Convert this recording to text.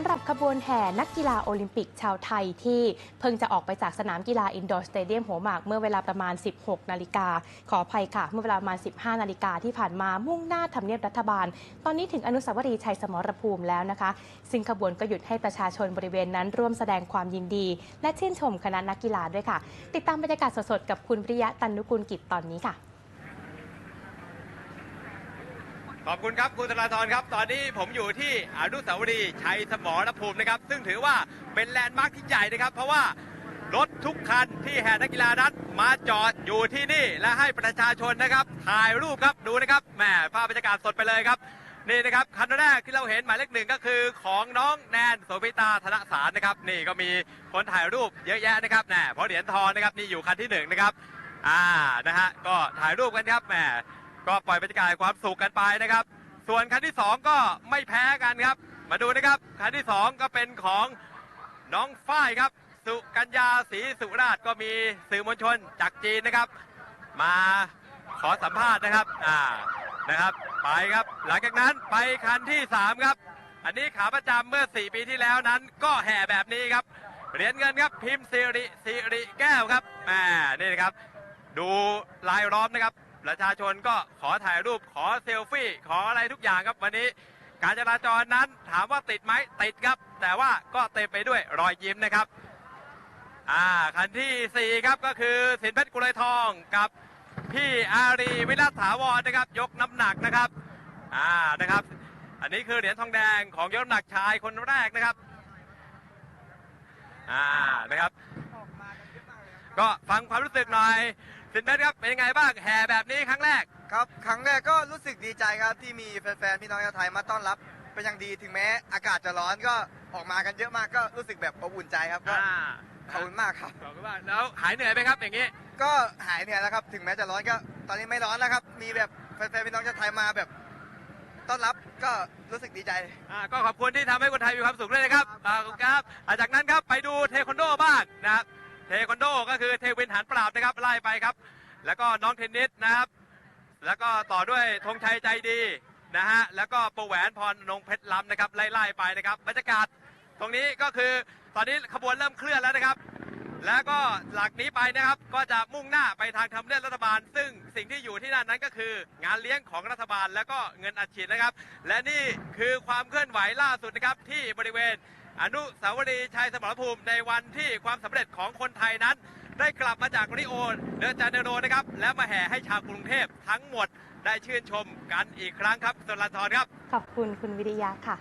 ำหรับขบวนแห่นักกีฬาโอลิมปิกชาวไทยที่เพิ่งจะออกไปจากสนามกีฬาอินดอร์สเตเดียมหัวหมากเมื่อเวลาประมาณ 16 นาฬิกา ขออภัยค่ะ เมื่อเวลาประมาณ 15 นาฬิกาที่ผ่านมามุ่งหน้าทำเนียบรัฐบาล ตอนนี้ถึงอนุสาวรีย์ชัยสมรภูมิแล้วนะคะ ซึ่งขบวนก็หยุดให้ประชาชนบริเวณนั้นร่วมแสดงความยินดี และชื่นชมคณะนักกีฬาด้วยค่ะ ติดตามบรรยากาศสดๆกับคุณวิริยะตันนุกุลกิจตอนนี้ค่ะ ขอบคุณครับคุณธนาธรครับ ตอนนี้ผมอยู่ที่อนุสาวรีย์ชัยสมรภูมินะครับ ซึ่งถือว่าเป็นแลนด์มาร์คที่ใหญ่นะครับ เพราะว่ารถทุกคันที่แห่นักกีฬานั้นมาจอดอยู่ที่นี่และให้ประชาชนนะครับ ถ่ายรูปครับดูนะครับแหมภาพบรรยากาศสดไปเลยครับ นี่นะครับคันแรกที่เราเห็นหมายเลขหนึ่งก็คือของน้องแนนโสภิตาธนสารนะครับ นี่ก็มีคนถ่ายรูปเยอะแยะนะครับแหมเพราะเหรียญทองนะครับนี่อยู่คันที่หนึ่งนะครับ อ่านะฮะก็ถ่ายรูปกันครับแหม ก็ปล่อยบรรยากาศความสุขกันไปนะครับ ส่วนคันที่สองก็ไม่แพ้กันครับ มาดูนะครับคันที่สองก็เป็นของน้องฝ้ายครับ สุกัญญาศรีสุราชก็มีสื่อมวลชนจากจีนนะครับ มาขอสัมภาษณ์นะครับอ่านะครับ ไปครับ หลังจากนั้นไปคันที่สามครับ อันนี้ขาประจำเมื่อ 4 ปีที่แล้วนั้น ก็แห่แบบนี้ครับเหรียญเงินครับพิมพ์สิริสิริแก้วครับแหมนี่นะครับ ดูลายล้อมนะครับ ประชาชนก็ขอถ่ายรูปขอเซลฟี่ ขออะไรทุกอย่างครับวันนี้ การจราจรนั้นถามว่าติดไหมติดครับ แต่ว่าก็เต็มไปด้วยรอยยิ้มนะครับอ่าคันที่ 4 ครับก็คือสินเพชรกุไรทองกับพี่อารีวิรัตถาวรนะครับ ยกน้ำหนักนะครับอ่านะครับ อันนี้คือเหรียญทองแดงของยกน้ำหนักชายคนแรกนะครับอ่านะครับ ก็ฟังความรู้สึกหน่อย สินเพชรครับเป็นยังไงบ้างแห่แบบนี้ครั้งแรก ครับ ครั้งแรกก็รู้สึกดีใจครับที่มีแฟนๆพี่น้องชาวไทยมาต้อนรับเป็นอย่างดีถึงแม้อากาศจะร้อนก็ออกมากันเยอะมากก็รู้สึกแบบอบอุ่นใจครับก็อ่าขอบคุณมากครับ ขอบคุณมากแล้วหายเหนื่อยไหมครับอย่างนี้ ก็หายเหนื่อยแล้วครับ ถึงแม้จะร้อนก็ตอนนี้ไม่ร้อนแล้วครับ มีแบบแฟนๆพี่น้องชาวไทยมาแบบ ต้อนรับก็รู้สึกดีใจ อ่าก็ขอบคุณที่ทำให้คนไทยมีความสุขด้วยนะครับอ่าขอบคุณครับอ่าจากนั้นครับไปดูเทควันโดบ้างนะครับ เทควันโดก็คือเทวินหันปราบนะครับไล่ไปครับ แล้วก็น้องเทนนิสนะครับ แล้วก็ต่อด้วยธงชัยใจดีนะฮะแล้วก็ประแหวนพรนงเพชรล้ำนะครับไล่ๆไปนะครับบรรยากาศตรงนี้ก็คือตอนนี้ขบวนเริ่มเคลื่อนแล้วนะครับ แล้วก็หลักนี้ไปนะครับก็จะมุ่งหน้าไปทางทำเนียบรัฐบาล ซึ่งสิ่งที่อยู่ที่นั่นนั้นก็คือ งานเลี้ยงของรัฐบาลแล้วก็เงินอัดฉีดนะครับ และนี่คือความเคลื่อนไหวล่าสุดนะครับที่บริเวณ อนุสาวรีย์ชัยสมรภูมิในวันที่ความสำเร็จของคนไทยนั้น ได้กลับมาจากริโอเดอจาเนโรนะครับ และมาแห่ให้ชาวกรุงเทพทั้งหมดได้ชื่นชมกันอีกครั้งครับสลันทรครับ ขอบคุณคุณวิริยะค่ะ